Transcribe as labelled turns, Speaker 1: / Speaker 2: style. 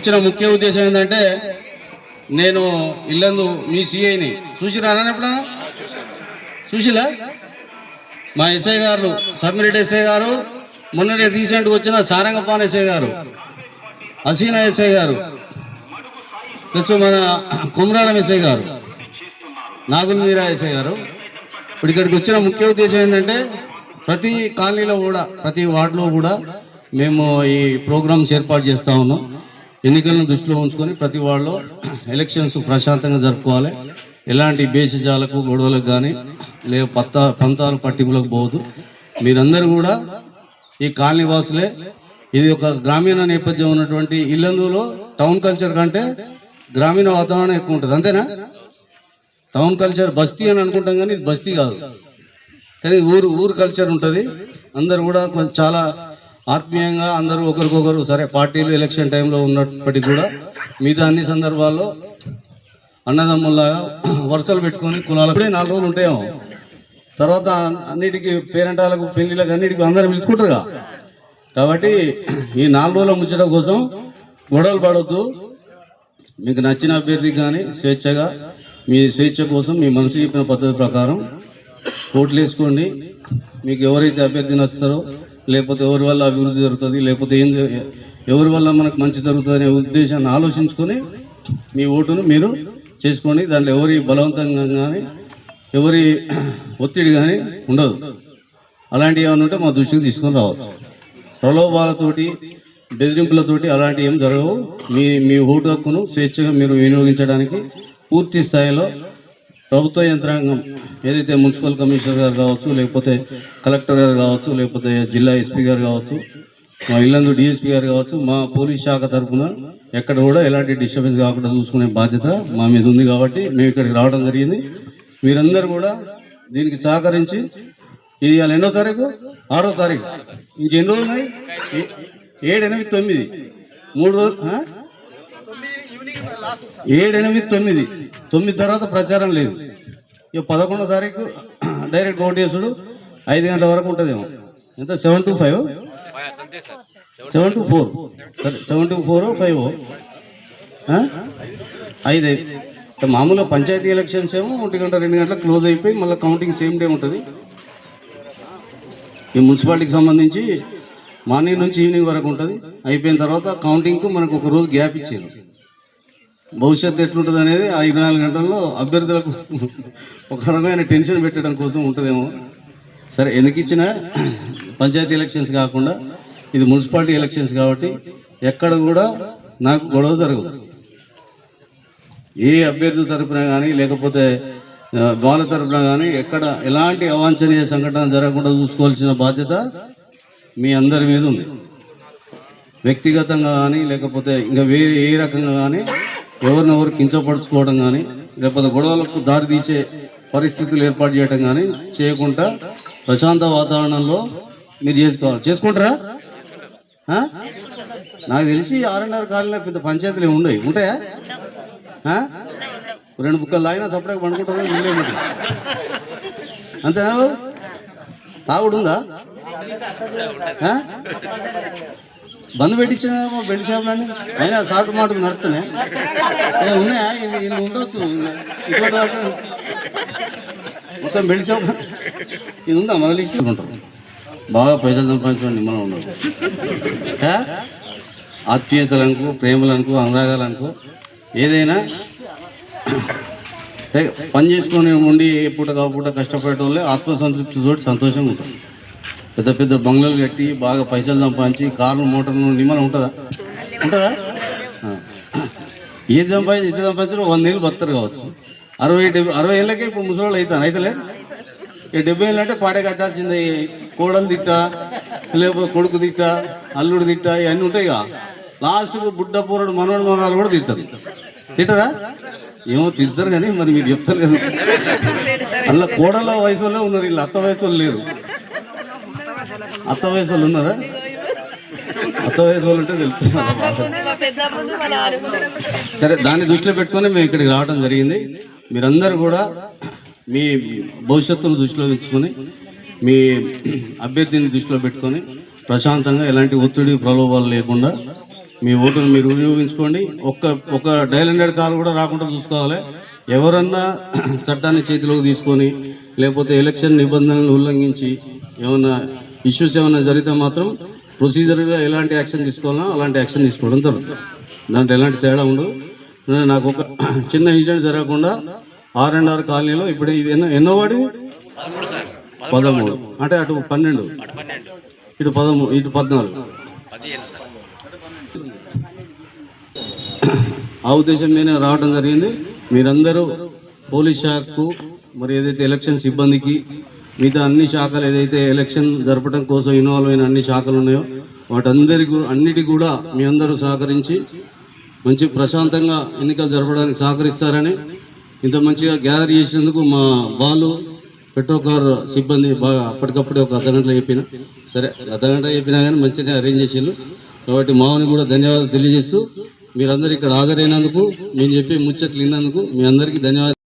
Speaker 1: వచ్చిన ముఖ్య ఉద్దేశం ఏంటంటే నేను ఇల్లందు మీ సిఐని చూసిరానా ఎప్పుడన్నా? చూసిలా? మా ఎస్ఐ గారు సబ్మిరెడ్డి ఎస్ఐ గారు మొన్ననే రీసెంట్గా వచ్చిన సారంగపాన్ ఎస్ఐ గారు హసీనా ఎస్ఐ గారు ప్లస్ మన కుమరారం ఎస్ఐ గారు నాగుల మీరా ఎస్ఐ గారు. ఇప్పుడు ఇక్కడికి వచ్చిన ముఖ్య ఉద్దేశం ఏంటంటే ప్రతి కాలనీలో కూడా ప్రతి వార్డులో కూడా మేము ఈ ప్రోగ్రామ్స్ ఏర్పాటు చేస్తూ ఉన్నాం. ఎన్నికలను దృష్టిలో ఉంచుకొని ప్రతి వాళ్ళు ఎలక్షన్స్ ప్రశాంతంగా జరుపుకోవాలి. ఎలాంటి బేసిజాలకు గొడవలకు కానీ లేక పత్త పంతాలు పట్టింపులకు పోవద్దు. మీరందరూ కూడా ఈ కాలనీవాసులే ఇది ఒక గ్రామీణ నేపథ్యం ఉన్నటువంటి ఇల్లందులో టౌన్ కల్చర్ కంటే గ్రామీణ వాతావరణం ఎక్కువ ఉంటుంది. అంతేనా? టౌన్ కల్చర్ బస్తీ అని అనుకుంటాం కానీ ఇది బస్తీ కాదు. కానీ ఊరు ఊరు కల్చర్ ఉంటుంది. అందరు కూడా కొంచెం చాలా ఆత్మీయంగా అందరూ ఒకరికొకరు సరే పార్టీలు ఎలక్షన్ టైంలో ఉన్నప్పటికీ కూడా మిగతా అన్ని సందర్భాల్లో అన్నదమ్ముల్లాగా వరుసలు పెట్టుకొని కులాలు కూడా నాలుగు రోజులు ఉంటాయేమో. తర్వాత అన్నిటికీ పేరెంటాలకు పెళ్ళిళ్ళకి అన్నిటికీ అందరం పిలుచుకుంటారుగా. కాబట్టి ఈ నాలుగు రోజుల ముచ్చట కోసం గొడవలు పడవద్దు మీకు నచ్చిన అభ్యర్థి కానీ స్వేచ్ఛగా మీ స్వేచ్ఛ కోసం మీ మనసు చెప్పిన పద్ధతి ప్రకారం ఓట్లు వేసుకోండి. మీకు ఎవరైతే అభ్యర్థి నచ్చుతారో లేకపోతే ఎవరి వల్ల అభివృద్ధి జరుగుతుంది లేకపోతే ఏం ఎవరి వల్ల మనకు మంచి జరుగుతుంది అనే ఉద్దేశాన్ని ఆలోచించుకొని మీ ఓటును మీరు చేసుకోండి. దాంట్లో ఎవరి బలవంతంగా కానీ ఎవరి ఒత్తిడి కానీ ఉండదు. అలాంటివి ఏమైనా ఉంటే మా దృష్టికి తీసుకొని రావచ్చు. ప్రలోభాలతోటి బెదిరింపులతోటి అలాంటివి ఏం జరగవు. మీ మీ ఓటు హక్కును స్వేచ్ఛగా మీరు వినియోగించడానికి పూర్తి స్థాయిలో ప్రభుత్వ యంత్రాంగం ఏదైతే మున్సిపల్ కమిషనర్ గారు కావచ్చు లేకపోతే కలెక్టర్ గారు కావచ్చు లేకపోతే జిల్లా ఎస్పీ గారు కావచ్చు మా ఇల్లందు డిఎస్పీ గారు కావచ్చు మా పోలీస్ శాఖ తరఫున ఎక్కడ కూడా ఎలాంటి డిస్టర్బెన్స్ కాకుండా చూసుకునే బాధ్యత మా మీద ఉంది కాబట్టి మేము ఇక్కడికి రావడం జరిగింది. మీరందరూ కూడా దీనికి సహకరించి ఇది ఇవాళ ఎన్నో తారీఖు? ఆరో తారీఖు. ఇంకెన్ని రోజులు ఉన్నాయి? ఏ- ఏడు ఎనిమిది తొమ్మిది. మూడు రోజులు ఏడు ఎనిమిది తొమ్మిది. తొమ్మిది తర్వాత ప్రచారం లేదు. ఇక పదకొండో తారీఖు డైరెక్ట్ ఓటు చేసుడు ఐదు గంటల వరకు ఉంటుందేమో. ఎంత? Seven to five? Seven to four. సరే సెవెన్ టు ఫోర్ ఫైవ్? ఐదు ఐదు. ఇక మామూలుగా పంచాయతీ ఎలక్షన్స్ ఏమో ఒంటి గంట రెండు గంటల క్లోజ్ అయిపోయి మళ్ళీ కౌంటింగ్ సేమ్ డే ఉంటుంది. ఈ మున్సిపాలిటీకి సంబంధించి మార్నింగ్ నుంచి ఈవినింగ్ వరకు ఉంటుంది. అయిపోయిన తర్వాత కౌంటింగ్కు మనకు ఒక రోజు గ్యాప్ ఇచ్చారు. భవిష్యత్తు ఎట్లుంటుంది అనేది ఆ ఇరవై నాలుగు గంటల్లో అభ్యర్థులకు ఒక రకమైన టెన్షన్ పెట్టడం కోసం ఉంటుందేమో. సరే ఎందుకు ఇచ్చినా పంచాయతీ ఎలక్షన్స్ కాకుండా ఇది మున్సిపాలిటీ ఎలక్షన్స్ కాబట్టి ఎక్కడ కూడా నాకు గొడవ జరగదు ఏ అభ్యర్థి తరపున కానీ లేకపోతే బాల వాళ్ళ తరపున కానీ ఎక్కడ ఎలాంటి అవాంఛనీయ సంఘటన జరగకుండా చూసుకోవాల్సిన బాధ్యత మీ అందరి మీద ఉంది. వ్యక్తిగతంగా కానీ లేకపోతే ఇంకా వేరే ఏ రకంగా కానీ ఎవరినెవరు కించపరుచుకోవడం కానీ లేకపోతే గొడవలకు దారి తీసే పరిస్థితులు ఏర్పాటు చేయడం కానీ చేయకుండా ప్రశాంత వాతావరణంలో మీరు చేసుకోవాలి. చేసుకుంటారా? నాకు తెలిసి ఆర్ఎన్ఆర్ కాలనీలో పెద్ద పంచాయతీలు ఏమి ఉండవు ఉంటాయా? రెండు బుక్కలు తాగినా సపరేట్గా పండుకుంటారు అంతేనా అంతేనా ఉందా? బంద్ పెట్టించిన బెల్ట్ షాపులన్నీ అయినా సాటు మాటకు నడుతున్నాయి ఉన్నాయా? ఇది ఉండొచ్చు. మొత్తం బెల్ట్ షాప్ ఇది ఉందా? మన లిస్ట్ ఉంటారు బాగా పైసలు సంపాదించండి మనం ఉండదు ఆ? ఆత్మీయతలకు ప్రేమలకు ఏదైనా పని చేసుకొని ఉండి ఏ పూట కష్టపడేటోళ్ళే కష్టపడే ఆత్మసంతృప్తితో సంతోషంగా ఉంటారు. పెద్ద పెద్ద బంగ్లాలు కట్టి బాగా పైసలు సంపాదించి కార్లు మోటార్లు నిమ్మలం ఉంటుందా? ఉంటుందా. ఏది సంపాదించి ఇది సంపాదించారు వంద ఏళ్ళు బతారు కావచ్చు. అరవై డెబ్బై అరవై ఏళ్ళకే ఇప్పుడు ముసలి అవుతాను అయితేలే? ఈ డెబ్బై ఏళ్ళు అంటే పాడే కట్టాల్సిందే కోడలు తిట్ట లేకపోతే కొడుకు తిట్ట అల్లుడు తిట్ట ఇవన్నీ ఉంటాయిగా లాస్ట్కు బుడ్డ పూరడు మనవడు మనవాళ్ళు కూడా తిడతారు. తిట్టరా? ఏమో తిడతారు కానీ మరి మీరు చెప్తారు కదా. అందులో కోడల వయసు వాళ్ళే ఉన్నారు వీళ్ళు అత్త వయసు వాళ్ళు లేరు. అత్త వయసు వాళ్ళు ఉన్నారా? అత్త వయసు వాళ్ళు ఉంటే తెలుస్తున్నారు సరే దాన్ని దృష్టిలో పెట్టుకొని మేము ఇక్కడికి రావడం జరిగింది. మీరందరూ కూడా మీ భవిష్యత్తును దృష్టిలో ఉంచుకొని మీ అభ్యర్థిని దృష్టిలో పెట్టుకొని ప్రశాంతంగా ఎలాంటి ఒత్తిడి ప్రలోభాలు లేకుండా మీ ఓటును మీరు వినియోగించుకోండి. ఒక్క ఒక డైల్ హండ్రెడ్ కాల్ కూడా రాకుండా చూసుకోవాలి. ఎవరన్నా చట్టాన్ని చేతిలోకి తీసుకొని లేకపోతే ఎలక్షన్ నిబంధనలను ఉల్లంఘించి ఏమన్నా ఇష్యూస్ ఏమైనా జరిగితే మాత్రం ప్రొసీజర్గా ఎలాంటి యాక్షన్ తీసుకోవాలన్నా అలాంటి యాక్షన్ తీసుకోవడం జరుగుతుంది. దాంట్లో ఎలాంటి తేడా ఉండదు. నాకు ఒక చిన్న ఇన్సిడెంట్ జరగకుండా ఆర్ అండ్ ఆర్ కాలనీలో ఇప్పుడు ఇది ఎన్నో ఎన్నో వాడి పదమూడు. అంటే అటు పన్నెండు. ఇటు పదమూడు ఇటు పద్నాలుగు. ఆ ఉద్దేశం మీద రావడం జరిగింది. మీరందరూ పోలీస్ శాఖకు మరి ఏదైతే ఎలక్షన్ సిబ్బందికి మిగతా అన్ని శాఖలు ఏదైతే ఎలక్షన్ జరపడం కోసం ఇన్వాల్వ్ అయిన అన్ని శాఖలు ఉన్నాయో వాటందరికీ అన్నిటి కూడా మీ అందరూ సహకరించి మంచి ప్రశాంతంగా ఎన్నికలు జరపడానికి సహకరిస్తారని ఇంత మంచిగా గ్యాదర్ చేసేందుకు మా బాలు పెట్రోకార్ సిబ్బంది బాగా అప్పటికప్పుడే ఒక అర్ధగంటలో చెప్పిన. సరే అర్ధగంట చెప్పినా కానీ మంచిగా అరేంజ్ చేసిండు కాబట్టి మామని కూడా ధన్యవాదాలు తెలియజేస్తూ మీరందరూ ఇక్కడ హాజరైనందుకు మేము చెప్పే ముచ్చట్లు విన్నందుకు మీ అందరికీ ధన్యవాదాలు.